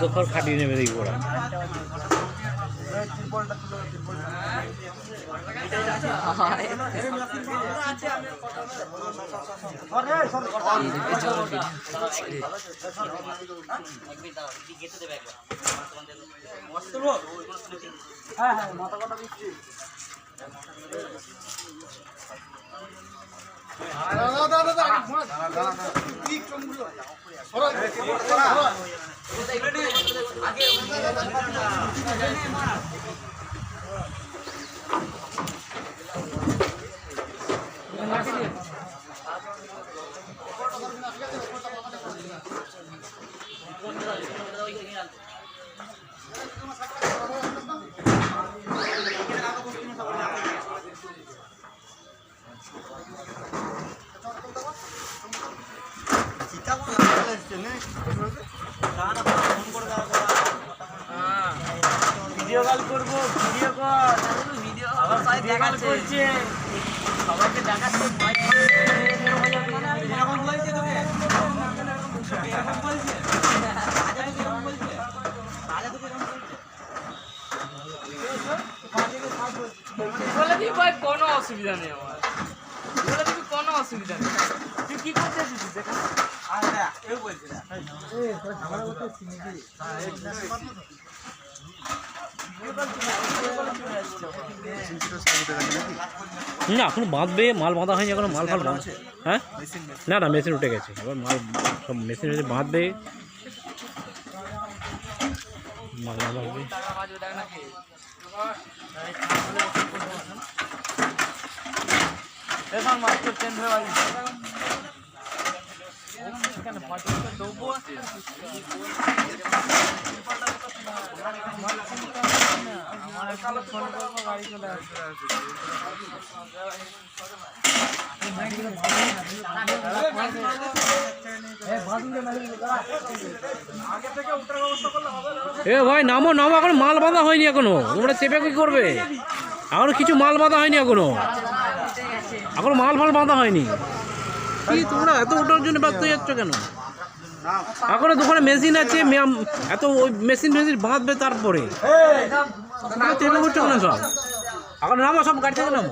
দুটো খাটিয়ে নেবে দেখি ওরা। হ্যাঁ হ্যাঁ মাথা কথা দিচ্ছি আগে ভিডিও কল করব ভিডিও কল। ভিডিও আবার সবাই দেখাচ্ছে। সবাইকে দেখাচ্ছে এরকম যাবে। এরকম বলছে তোকে? এরকম বলছে? রাজা তোকে এরকম বলছে? রাজা তোকে এরকম বলছে? বলে দিবি ভাই কোনো অসুবিধা নেই আমার। বলে দিবি কোনো অসুবিধা নেই। তুই কি করতে এসেছিস এখানে? আচ্ছা কেউ বলছে না না এখন বাঁধবে, মাল বাঁধা হয়নি এখনও, মাল ফাল বাঁধ- হ্যাঁ? না না, মেশিন উঠে গেছে। এবার মাল, সব মেশিন উঠে বাঁধবে। মাল বাঁধা হবে। এখন মাস্টার চেঞ্জ হয়ে বাড়ি এ ভাই, নামো নামো, এখন মাল বাঁধা হয়নি এখনও। তোমরা চেপে কি করবে? এখনও কিছু মাল বাঁধা হয়নি এখনও। এখনও মাল ফাল বাঁধা হয়নি। কি তোমরা এত ওঠার জন্য ব্যস্ত যাচ্ছ কেন? এখনও দোকানে মেশিন আছে ম্যাম- এত ওই মেশিন মেশিন বাঁধবে তারপরে। চেপে করছ কেন সব? এখন নামো সব গাড়ি থেকে নামো।